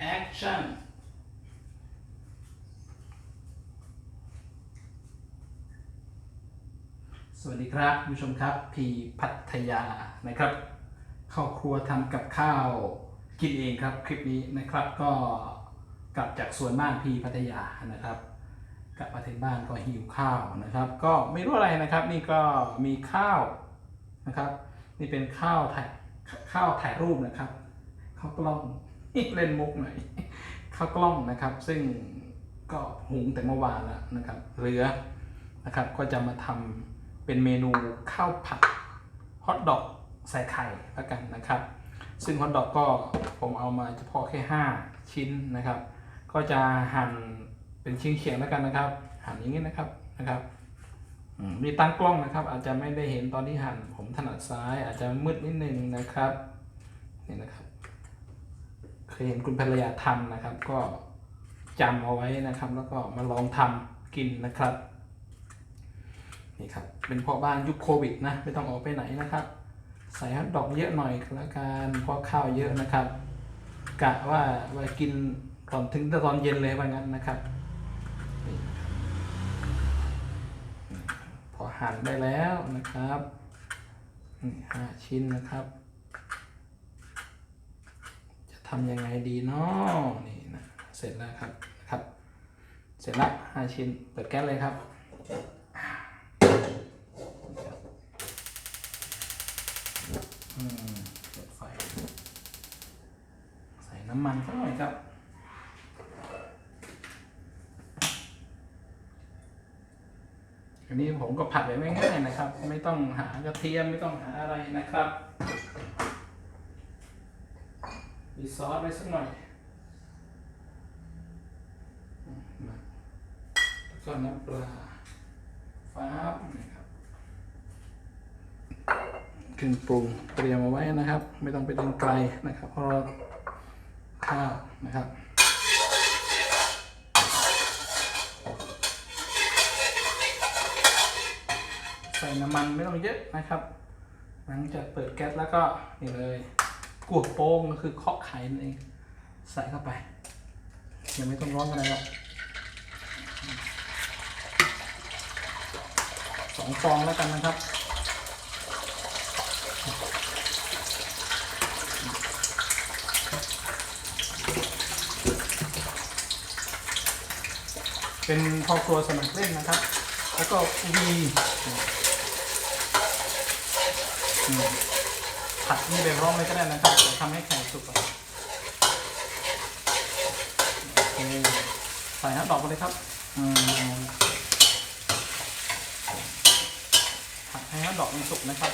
action สวัสดีครับผู้ชมครับ พีพัทยานะครับเข้าครัวทำกับข้าวกินเองครับ คลิปนี้นะครับก็กลับจากสวนบ้านพีพัทยานะครับ กลับมาถึงบ้านก็หิวข้าวนะครับ ก็ไม่รู้อะไรนะครับ นี่ก็มีข้าวนะครับ นี่เป็นข้าวถ่ายข้าวถ่ายรูปนะครับข้าวกล้อง เล่นมุกหน่อยข้าวกล้องนะครับ ซึ่งก็หุงแต่เมื่อวานแล้วนะครับเหลือนะครับก็จะมาทำเป็นเมนูข้าวผัดฮอทดอกใส่ไข่แล้วกันนะครับ ซึ่งฮอทดอกก็ผมเอามาเฉพาะแค่ 5 ชิ้นนะครับ ก็จะหั่นเป็นชิ้นเขียงแล้วกันนะครับ หั่นอย่างนี้นะครับนะครับมีตั้งกล้องนะครับ อาจจะไม่ได้เห็นตอนที่หั่นผมถนัดซ้ายอาจจะมืดนิดนึงนะครับนี่นะครับ ยเห็นคุณภรรยาทำนะครับ ก็จำเอาไว้นะครับ แล้วก็มาลองทำกินนะครับนี่ครับเป็นพ่อบ้านยุคโควิดนะไม่ต้องออกไปไหนนะครับ ใส่ฮอทดอกเยอะหน่อยแล้วกันเพราะข้าวเยอะนะครับกะว่าไว้กินตอนถึงตอนเย็นเลยว่างั้นนะครับพอหั่นได้แล้วนะครับนี่ห้าชิ้นนะครับ ทำยังไงดีเนาะนี่นะเสร็จแล้วครับนะครับ เสร็จแล้วห้าชิ้นเปิดแก๊สเลยครับอืมเปิดไฟ ใส่น้ำมันสักหน่อยครับอันนี้ผมก็ผัดแบบง่ายๆนะครับ ไม่ต้องหากระเทียมไม่ต้องหาอะไรนะครับ มีซอสไว้สักหน่อยแล้วก็น้ำปลาฟ้านะครับเครื่องปรุงเตรียมเอาไว้นะครับ ไม่ต้องไปดึงไกลนะครับ เพราะเราข้าวนะครับใส่น้ำมันไม่ต้องเยอะนะครับ หลังจากเปิดแก๊สแล้วก็นี่เลย กวกโป้งก็คือเคาะไข่นั่นเอง ใส่เข้าไป ยังไม่ต้องร้อนอะไรหรอกสองฟองแล้วกันนะครับเป็นพอครัวสมัครเล่นนะครับ แล้วก็วี ผัดนี่แบบร้องเลยก็ได้นะครับแต่ทำให้ไข่สุกก่อนโอเคใส่ฮะดอกไปเลยครับอืมผัดให้ฮะดอกมันสุกนะครับ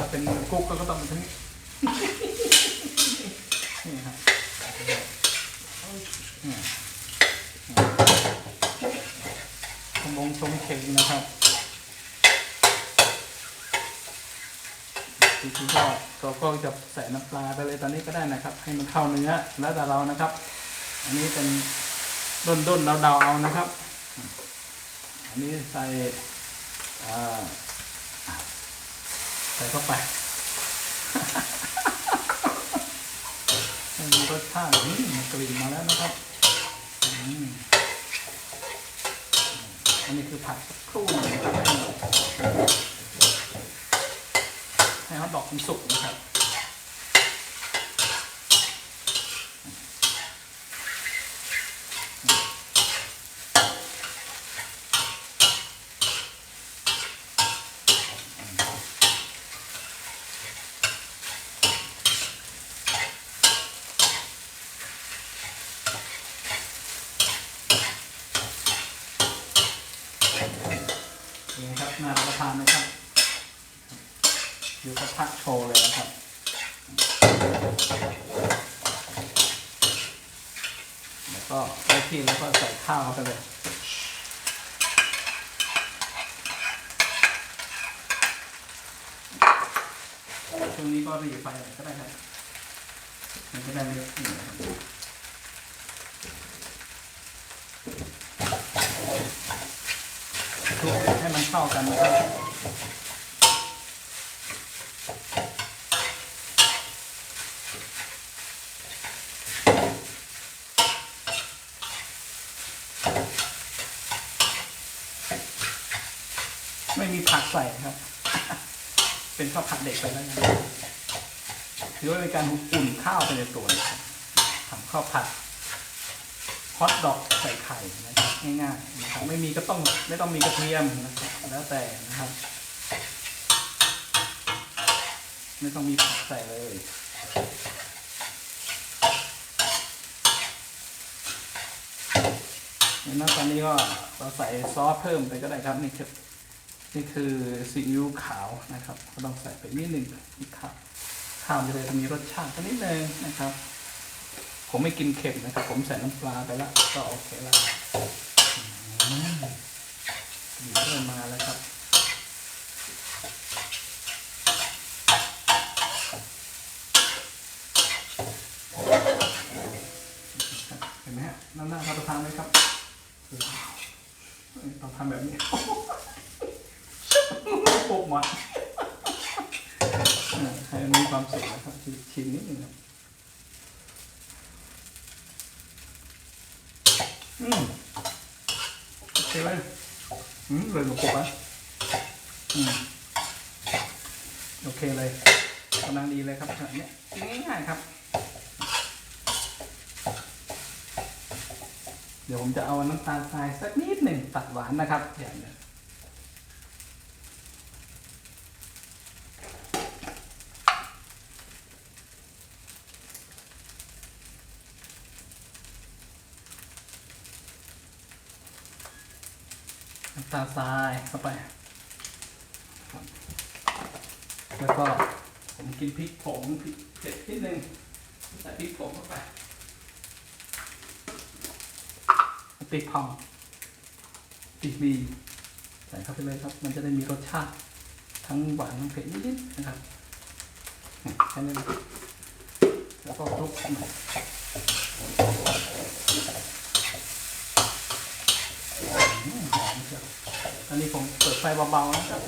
ถ้าเป็นกุ๊กก็ต้องเป็นทั้งนี้ นี่ครับเนี่ยช มงชมเข่งนะครับจริงๆก็เราก็จะใส่น้ำปลาไปเลยตอนนี้ก็ได้นะครับ ให้มันเข้าเนื้อแล้วแต่เรานะครับ อันนี้เป็นด้นด้นๆเดาเอานะครับ อันนี้ใส่ใส่เข้าไปมีรสชาติอืมกลิ่นมาแล้วนะครับ อืม อันนี้คือผัดสักครู่หนึ่งนะครับให้ให้ฮอทดอกมันสุกนะครับ นี่ครับน่านนะครับอยู่กระทะโชว์เลยนะครับแล้วก็ได้ที่แล้วก็ใส่ข้าวเข้าไปเลยช่วงนี้ก็รีไฟหน่อยก็ได้ครับมันจะได้ไม่เสียครับคลุกให้มัน เข้ากันนะครับไม่มีผักใส่ครับ เป็นข้าวผัดเด็กไปแล้วนะถือว่าเป็นการอุ่นข้าวไปในตัวทำข้าวผัด ฮอทดอกใส่ไข่นะครับง่ายๆนะครับไม่มีก็ต้องไม่ต้องมีกระเทียมนะครับแล้วแต่นะครับ ไม่ต้องมีผักใส่เลยนี่นะตอนนี้ก็เราใส่ซอสเพิ่มไปก็ได้ครับนี่คือนี่คือซีอิ๊วขาวนะครับ ก็ต้องใส่ไปนิดหนึ่งนะครับข้าวจะเลยมีรสชาติสักนิดนึงนะครับ ผมไม่กินเค็มนะครับ ผมใส่น้ำปลาไปแล้วก็โอเคแล้วอืมกลิ่เริ่มมาแล้วครับเห็นไหมฮะน้ำหน้ารับประทานไหมครับต้องทำแบบนี้โปกหมดเออให้มันมีความสุขนะครับชิมนิดนึงครับ อืม โอเคเลยอืมเลยหนูปกอะอืมโอเคเลยกำลังดีเลยครับแบบเนี้ยกินง่ายๆครับ เดี๋ยวผมจะเอาน้ำตาลทรายสักนิดหนึ่งตัดหวานนะครับอย่างนี้ำตาลทรายเข้าไป แล้วก็ผมกินพริกผงพริกเผ็ดนิดนึงใส่พริกผงเข้าไปติดพองติดบีใส่เข้าไปเลยครับ มันจะได้มีรสชาติ ทั้งหวานทั้งเผ็ดนิดๆนะครับแค่นี้นแล้วก็คลุกหน่อยอืมหอมเชียวอั นนี้ผมเปิดไฟเบาๆนะครับ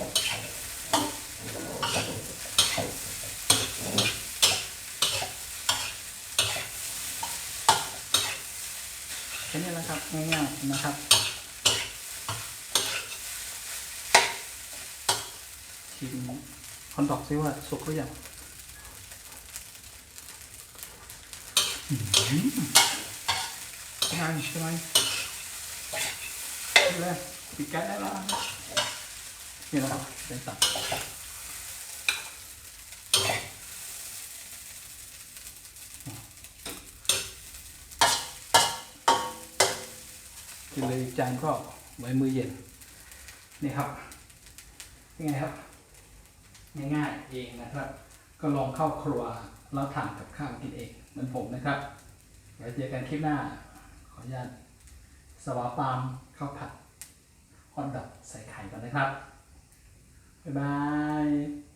แค่นี้แหละครับง่ายๆนะครับชิมคอนดอกซิว่าสุกหรือยังง่ายใช่ไหมเลย ปิดแก๊สได้แล้วนี่นะครับเป็นตับกินเลยจานก็ไว้มือเย็น นี่ครับยังไงครับ ง่ายๆเองนะครับ ก็ลองเข้าครัวแล้วทำกับข้าวกินเองเหมือนผมนะครับไว้เจอกันคลิปหน้า ขออนุญาตสวาปามข้าวผัด ฮอทดอกใส่ไข่ก่อนนะครับ บ๊ายบาย